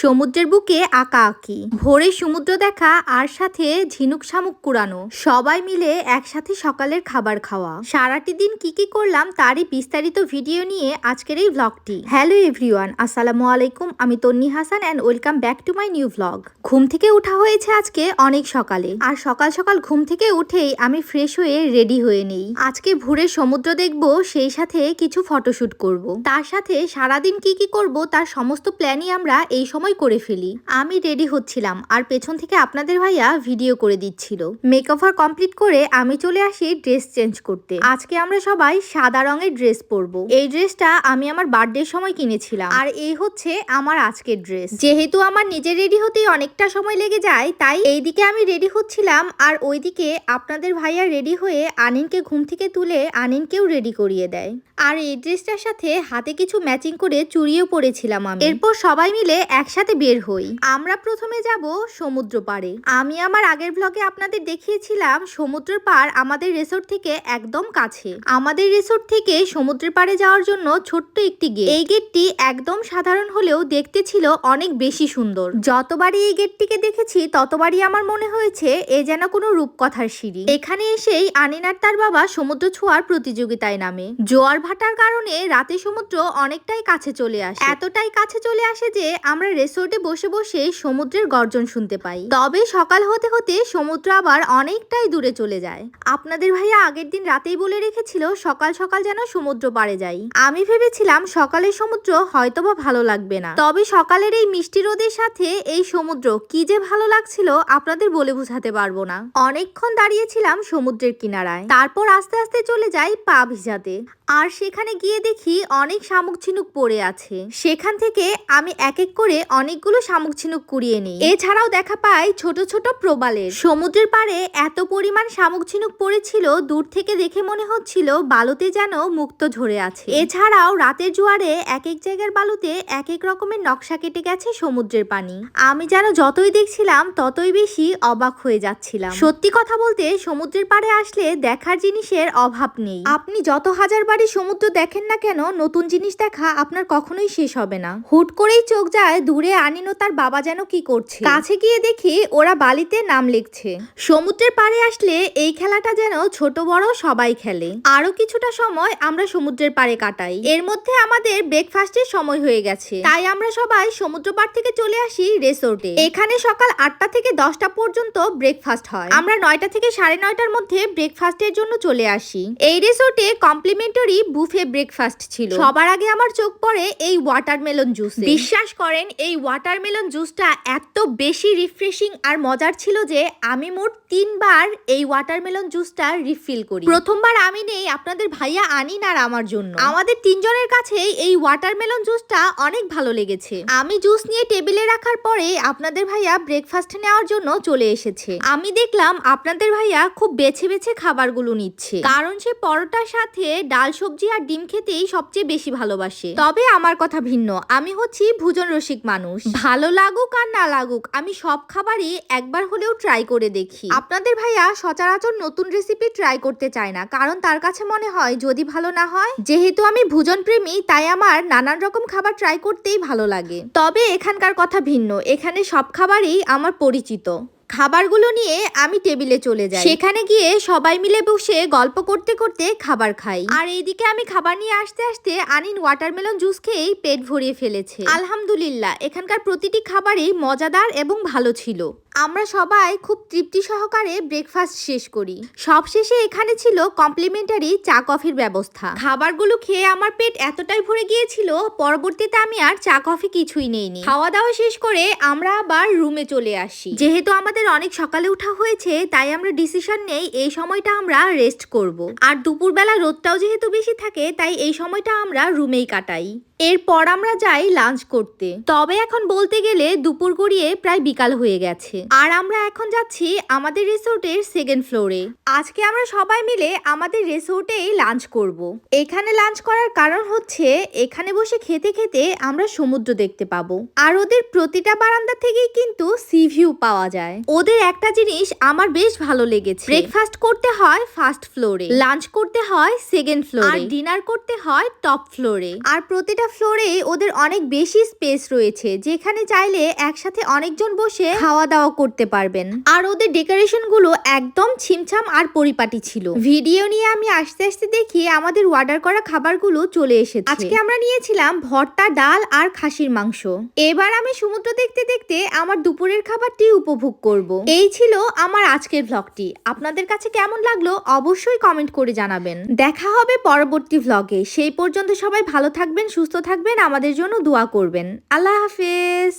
সমুদ্রের বুকে আঁকা আঁকি। ভোরে সমুদ্র দেখা আর সাথে ঝিনুক শামুক কুড়ানো। সবাই মিলে একসাথে সকালের খাবার খাওয়া। সারাটি দিন কি কি করলাম তারই বিস্তারিত ভিডিও নিয়ে আজকের এই ভ্লগটি হ্যালো এভরিওয়ান আসসালামু আলাইকুম। আমি Tonni Hasan and welcome back to my new vlog ঘুম থেকে উঠা হয়েছে আজকে অনেক সকালে। আর সকাল সকাল ঘুম থেকে উঠেই আমি ফ্রেশ হয়ে রেডি হয়ে নেই। আজকে ভোরে সমুদ্র দেখব, সেই সাথে কিছু ফটোশুট করব। তার সাথে সারাদিন কি কি করব, তার সমস্ত প্ল্যানই আমরা এই সময় করে ফেলি। আমি রেডি হচ্ছিলাম আর পেছন থেকে আপনাদের ভাইয়া ভিডিও করে দিচ্ছিল। মেকওভার কমপ্লিট করে আমি চলে আসি ড্রেস চেঞ্জ করতে। আজকে আমরা সবাই সাদা রঙের ড্রেস পরবো। এই ড্রেসটা আমি আমার বার্থডে সময় কিনেছিলাম। আর এই হচ্ছে আমার আজকের ড্রেস। যেহেতু আমার নিজের রেডি হতেই অনেকটা সময় লেগে যায়, তাই এইদিকে আমি রেডি হচ্ছিলাম আর ওইদিকে আপনাদের ভাইয়া রেডি হয়ে আনিনকে ঘুম থেকে তুলে আনিনকেও রেডি করিয়ে দেয়। আর এই ড্রেসটার সাথে হাতে কিছু ম্যাচিং করে চুড়িও পরেছিলাম আমি। এরপর সবাই মিলে একসাথে বের হই। আমরা প্রথমে যাব সমুদ্র পাড়ে। আমি আমার আগের ব্লগে আপনাদের দেখিয়েছিলাম, সমুদ্রের পাড় আমাদের রিসোর্ট থেকে একদম কাছে। আমাদের রিসোর্ট থেকে সমুদ্রের পাড়ে যাওয়ার জন্য ছোট্ট একটি গেট এই গেটটি একদম সাধারণ হলেও দেখতে ছিল অনেক বেশি সুন্দর। যতবারই এই গেটটিকে দেখেছি, ততবারই আমার মনে হয়েছে এ যেন কোনো রূপকথার সিঁড়ি। এখানে এসেই আনিনার তার বাবা সমুদ্র ছোঁয়ার প্রতিযোগিতায় নামে। জোয়ার ভাটার কারণে রাতে সমুদ্র অনেকটাই কাছে চলে আসে। এতটাই কাছে চলে আসে যে আমরা রিসোর্টে বসে বসে সমুদ্রের গর্জন শুনতে পাই। তবে সকাল হতে হতে সমুদ্র আবার অনেকটাই দূরে চলে যায়। আপনাদের ভাইয়া আগের দিন রাতেই বলে রেখেছিল সকাল সকাল যেন সমুদ্র পাড়ে যাই। আমি ভেবেছিলাম সকালের সমুদ্র হয়তোবা ভালো লাগবে না। তবে সকালের এই মিষ্টি রোদের সাথে এই সমুদ্র কি যে ভালো লাগছিল আপনাদের বলে বোঝাতে পারব না। অনেকক্ষণ দাঁড়িয়েছিলাম সমুদ্রের কিনারায়। তারপর আস্তে আস্তে চলে যাই পা ভিজাতে। আর সেখানে গিয়ে দেখি অনেক শামুক ঝিনুক পড়ে আছে। সেখান থেকে আমি এক এক করে অনেকগুলো শামুক ঝিনুক কুড়িয়ে নিই। এছাড়াও দেখা পাই ছোট ছোট প্রবালের। সমুদ্রের পাড়ে এত পরিমাণ শামুক ঝিনুক পড়েছিল, দূর থেকে দেখে মনে হচ্ছিল বালুতে যেন মুক্ত ঝরে আছে। এছাড়াও রাতের জোয়ারে এক এক জায়গার বালুতে এক এক রকমের নকশা কেটে গেছে সমুদ্রের পানি। আমি যেন যতই দেখছিলাম, ততই বেশি অবাক হয়ে যাচ্ছিলাম। সত্যি কথা বলতে, সমুদ্রের পাড়ে আসলে দেখার জিনিসের অভাব নেই। আপনি যত হাজার বাড়ি সমুদ্র দেখেন না কেন, নতুন জিনিস দেখা আপনার কখনোই শেষ হবে না। হুট করেই চোখ যায় দূরে আনিনো তার বাবা যেন কি করছে। কাছে গিয়ে দেখি ওরা বালিতে নাম লিখছে। সমুদ্রের পাড়ে আসলে এই খেলাটা যেন ছোট বড় সবাই খেলে। আরও কিছুটা সময় আমরা সমুদ্রের পাড়ে কাটাই। এর মধ্যে আমাদের ব্রেকফাস্টের সময় হয়ে গেছে। তাই আমরা সবাই সমুদ্র পাড় থেকে চলে আসি রেসোর্টে এখানে সকাল আটটা থেকে দশটা পর্যন্ত ব্রেকফাস্ট হয়। আমরা নয়টা থেকে সাড়ে নয়টার মধ্যে ব্রেকফাস্টের জন্য চলে আসি। এই রিসোর্টে কমপ্লিমেন্টারি বুফে ব্রেকফাস্ট ছিল। সবার আগে আমার চোখ পড়ে এই ওয়াটারমেলন জুস বিশ্বাস করেন এই ওয়াটারমেলন জুসটা এত বেশি রিফ্রেশিং আর মজার ছিল যে আমি মোট তিনবার এই ওয়াটারমেলন জুসটা রিফিল করি। প্রথমবার আমি নেই, আপনাদের ভাইয়া আনিন আর আমার জন্য। আমাদের তিনজনের কাছে এই ওয়াটারমেলন জুসটা অনেক ভালো লেগেছে। আমি জুস নিয়ে টেবিলে রাখার পরে আপনাদের ভাইয়া ব্রেকফাস্ট নেওয়ার জন্য চলে এসেছে। আমি দেখলাম আপনাদের ভাইয়া খুব বেছে বেছে খাবারগুলো নিচ্ছে। কারণ সে পরোটার সাথে ডাল সবজি আর ডিম খেতেই সবচেয়ে বেশি ভালোবাসে। তবে আমার কথা ভিন্ন, আমি হচ্ছি ভোজন রসিক মানুষ। ভালো লাগুক আর না লাগুক আমি সব খাবারই একবার হলেও ট্রাই করে দেখি। আপনাদের ভাইয়া সচরাচর নতুন রেসিপি ট্রাই করতে চায় না কারণ তার কাছে মনে হয় যদি ভালো না হয় যেহেতু আমি ভোজন প্রেমী তাই আমার নানান রকম খাবার ট্রাই করতেই ভালো লাগে। তবে এখানকার কথা ভিন্ন এখানে সব খাবারই আমার পরিচিত। খাবারগুলো নিয়ে আমি টেবিলে চলে যাই। সেখানে গিয়ে সবাই মিলে বসে গল্প করতে করতে খাবার খাই। আর এইদিকে আমি খাবার নিয়ে আসতে আসতে আনিন ওয়াটারমেলন জুস খেয়েই পেট ভরিয়ে ফেলেছে। আলহামদুলিল্লাহ, এখানকার প্রতিটি খাবারই মজাদার এবং ভালো ছিল। আমরা সবাই খুব তৃপ্তি সহকারে ব্রেকফাস্ট শেষ করি। সব শেষে এখানে ছিল কমপ্লিমেন্টারি চা কফির ব্যবস্থা। খাবারগুলো খেয়ে আমার পেট এতটাই ভরে গিয়েছিল, পরবর্তীতে আমি আর চা কফি কিছুই নেইনি। খাওয়া দাওয়া শেষ করে আমরা আবার রুমে চলে আসি। যেহেতু আমাদের অনেক সকালে উঠা হয়েছে, তাই আমরা ডিসিশন নেই এই সময়টা আমরা রেস্ট করব। আর দুপুরবেলা রোদটাও যেহেতু বেশি থাকে, তাই এই সময়টা আমরা রুমেই কাটাই। এরপর আমরা যাই লাঞ্চ করতে। তবে এখন বলতে গেলে দুপুর গড়িয়ে প্রায় বিকাল হয়ে গেছে। আর আমরা এখন যাচ্ছি আমাদের রিসোর্টের সেকেন্ড ফ্লোরে আজকে আমরা সবাই মিলে আমাদের রিসোর্টেই লাঞ্চ করব। এখানে লাঞ্চ করার কারণ হচ্ছে এখানে বসে খেতে খেতে আমরা সমুদ্র দেখতে পাবো। আর ওদের প্রতিটা বারান্দা থেকেই কিন্তু সি ভিউ পাওয়া যায়। ওদের একটা জিনিস আমার বেশ ভালো লেগেছে। ব্রেকফাস্ট করতে হয় ফার্স্ট ফ্লোরে লাঞ্চ করতে হয় সেকেন্ড ফ্লোরে আর ডিনার করতে হয় টপ ফ্লোরে আর প্রতিটা ফ্লোরে ওদের অনেক বেশি স্পেস রয়েছে, যেখানে চাইলে একসাথে অনেকজন বসে খাওয়া দাওয়া করতে পারবেন। আর ওদের ডেকোরেশনগুলো একদম ছিমছাম আর পরিপাটি ছিল। ভিডিও নিয়ে আমি আস্তে আস্তে দেখি আমাদের অর্ডার করা খাবারগুলো চলে এসেছে। আজকে আমরা নিয়েছিলাম ভর্তা, ডাল আর খাসির মাংস। এবার আমি সমুদ্র দেখতে দেখতে আমার দুপুরের খাবারটি উপভোগ করব। এই ছিল আমার আজকের ভ্লগটি আপনাদের কাছে কেমন লাগল অবশ্যই কমেন্ট করে জানাবেন। দেখা হবে পরবর্তী ভ্লগে সেই পর্যন্ত সবাই ভালো থাকবেন, সুস্থ থাকবেন, আমাদের জন্য দোয়া করবেন। আল্লাহ হাফেজ।